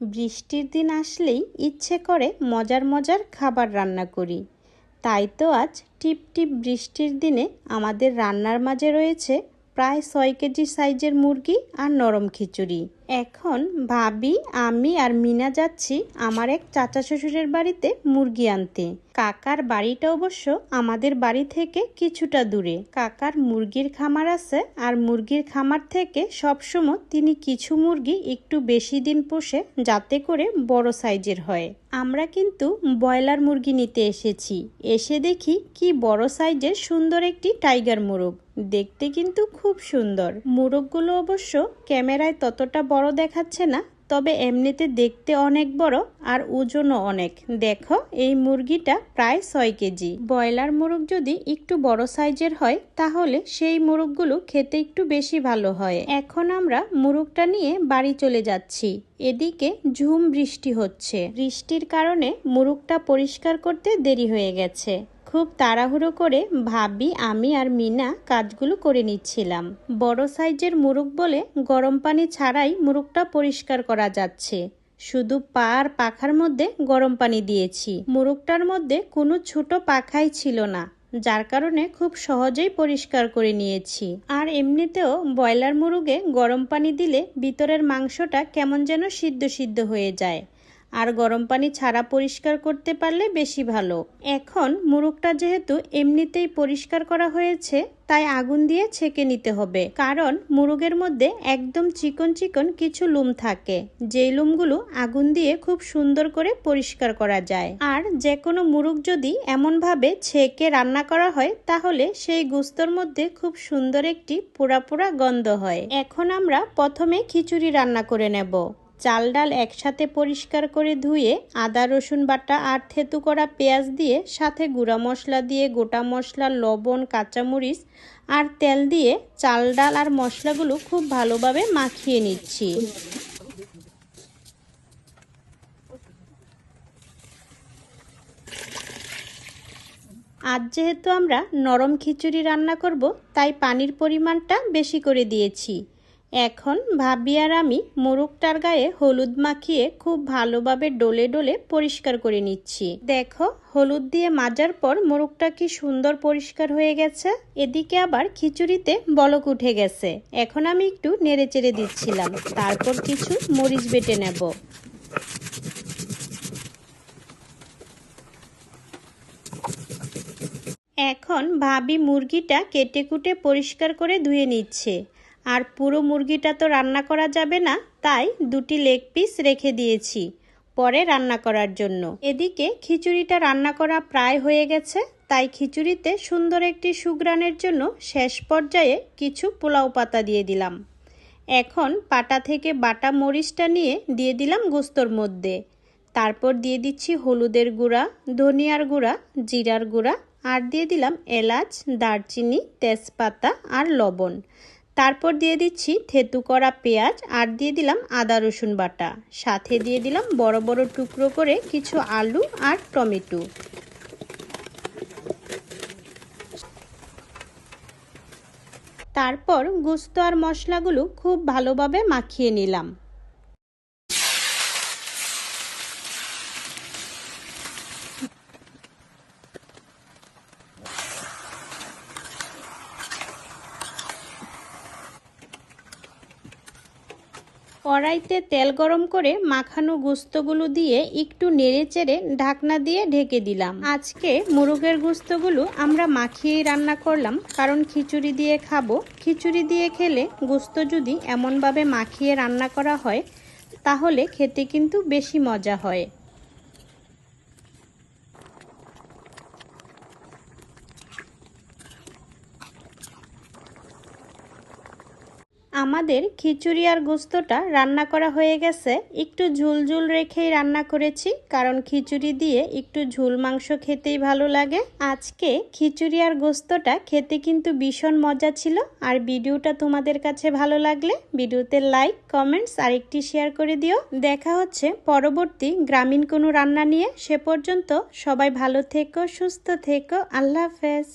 বৃষ্টির দিন আসলেই ইচ্ছে করে মজার মজার খাবার রান্না করি। তাই তো আজ টিপ টিপ বৃষ্টির দিনে আমাদের রান্নার মাঝে রয়েছে প্রায় ছয় কেজি সাইজের মুরগি আর নরম খিচুড়ি। এখন ভাবি, আমি আর মিনা যাচ্ছি আমার এক চাচা শ্বশুরের বাড়িতে মুরগি আনতে। কাকার বাড়িটা অবশ্য আমাদের বাড়ি থেকে কিছুটা দূরে। কাকার মুরগির খামার আছে আর মুরগির খামার থেকে সবসময় তিনি কিছু মুরগি একটু বেশি দিন পোষে যাতে করে বড় সাইজের হয়। আমরা কিন্তু ব্রয়লার মুরগি নিতে এসেছি। এসে দেখি কি বড় সাইজের সুন্দর একটি টাইগার মোরগ। দেখতে কিন্তু খুব সুন্দর। মোরগগুলো অবশ্য ক্যামেরায় ততটা বড় দেখাচ্ছে না, তবে এমনিতে দেখতে অনেক বড় আর ওজনও অনেক। দেখো, এই মুরগিটা প্রায় ছয় কেজি। ব্রয়লার মুরগ যদি একটু বড় সাইজের হয়, তাহলে সেই মুরগগুলো খেতে একটু বেশি ভালো হয়। এখন আমরা মুরগটা নিয়ে বাড়ি চলে যাচ্ছি। এদিকে ঝুম বৃষ্টি হচ্ছে। বৃষ্টির কারণে মুরগটা পরিষ্কার করতে দেরি হয়ে গেছে। খুব তাড়াহুড়ো করে ভাবি, আমি আর মিনা কাজগুলো করে নিচ্ছিলাম। বড় সাইজের মুরগ বলে গরম পানি ছাড়াই মুরগটা পরিষ্কার করা যাচ্ছে। শুধু পা আর পাখার মধ্যে গরম পানি দিয়েছি। মুরগটার মধ্যে কোনো ছোট পাখাই ছিল না, যার কারণে খুব সহজেই পরিষ্কার করে নিয়েছি। আর এমনিতেও ব্রয়লার মুরগে গরম পানি দিলে ভিতরের মাংসটা কেমন যেন সিদ্ধ সিদ্ধ হয়ে যায়। আর গরম পানি ছাড়া পরিষ্কার করতে পারলে বেশি ভালো। এখন মুরগটা যেহেতু এমনিতেই পরিষ্কার করা হয়েছে, তাই আগুন দিয়ে ছেঁকে নিতে হবে। কারণ মুরগের মধ্যে একদম চিকন চিকন কিছু লুম থাকে, যেই লুমগুলো আগুন দিয়ে খুব সুন্দর করে পরিষ্কার করা যায়। আর যে কোনো মুরগ যদি এমনভাবে ছেঁকে রান্না করা হয়, তাহলে সেই গুস্তর মধ্যে খুব সুন্দর একটি পোড়া পোড়া গন্ধ হয়। এখন আমরা প্রথমে খিচুড়ি রান্না করে নেব। চাল ডাল একসাথে পরিষ্কার করে ধুয়ে আদা, রসুন বাটা আর থেতু করা পেঁয়াজ দিয়ে সাথে গুঁড়া মশলা দিয়ে গোটা মশলা, লবণ, কাঁচামরিচ আর তেল দিয়ে চাল ডাল আর মশলাগুলো খুব ভালোভাবে মাখিয়ে নিচ্ছি। আজ যেহেতু আমরা নরম খিচুড়ি রান্না করব, তাই পানির পরিমাণটা বেশি করে দিয়েছি। এখন ভাবি আর আমি মোরগটার গায়ে হলুদ মাখিয়ে খুব ভালোভাবে ডলে ডলে পরিষ্কার করে নিচ্ছি। দেখো, হলুদ দিয়ে মাজার পর মোরগটা কি সুন্দর পরিষ্কার হয়ে গেছে। এদিকে আবার খিচুড়িতে বলক উঠে গেছে। এখন আমি একটু নেড়ে চেড়ে দিচ্ছিলাম। তারপর কিছু মরিচ বেটে নেব। এখন ভাবি মুরগিটা কেটে কুটে পরিষ্কার করে ধুয়ে নিচ্ছে। আর পুরো মুরগিটা তো রান্না করা যাবে না, তাই দুটি লেগ পিস রেখে দিয়েছি পরে রান্না করার জন্য। এদিকে খিচুড়িটা রান্না করা প্রায় হয়ে গেছে, তাই খিচুড়িতে সুন্দর একটি সুগ্রানের জন্য শেষ পর্যায়ে কিছু পোলাও পাতা দিয়ে দিলাম। এখন পাটা থেকে বাটা মরিচটা নিয়ে দিয়ে দিলাম গোস্তর মধ্যে। তারপর দিয়ে দিচ্ছি হলুদের গুঁড়া, ধনিয়ার গুঁড়া, জিরার গুঁড়া আর দিয়ে দিলাম এলাচ, দারচিনি, তেজপাতা আর লবণ। তারপর দিয়ে দিচ্ছি থেতু করা পেঁয়াজ আর দিয়ে দিলাম আদা রসুন বাটা। সাথে দিয়ে দিলাম বড় বড় টুকরো করে কিছু আলু আর টমেটো। তারপর গুস্ত আর মশলাগুলো খুব ভালোভাবে মাখিয়ে নিলাম। কড়াইতে তেল গরম করে মাখানো গুস্তগুলো দিয়ে একটু নেড়ে চেড়ে ঢাকনা দিয়ে ঢেকে দিলাম। আজকে মুরগের গুস্তগুলো আমরা মাখিয়েই রান্না করলাম, কারণ খিচুড়ি দিয়ে খাব। খিচুড়ি দিয়ে খেলে গুস্ত যদি এমনভাবে মাখিয়ে রান্না করা হয়, তাহলে খেতে কিন্তু বেশি মজা হয়। আমাদের খিচুড়ি আর গোস্তটা রান্না করা হয়ে গেছে। একটু ঝুল ঝুল রেখেই রান্না করেছি, কারণ খিচুড়ি দিয়ে একটু ঝুল মাংস খেতেই ভালো লাগে। আজকে খিচুড়ি আর গোস্তটা খেতে কিন্তু ভীষণ মজা ছিল, আর ভিডিওটা তোমাদের কাছে ভালো লাগলে ভিডিওতে লাইক, কমেন্টস আর একটি শেয়ার করে দিও। দেখা হচ্ছে পরবর্তী গ্রামীণ কোনো রান্না নিয়ে। সে পর্যন্ত সবাই ভালো থেকো, সুস্থ থেকো। আল্লাহ হাফেজ।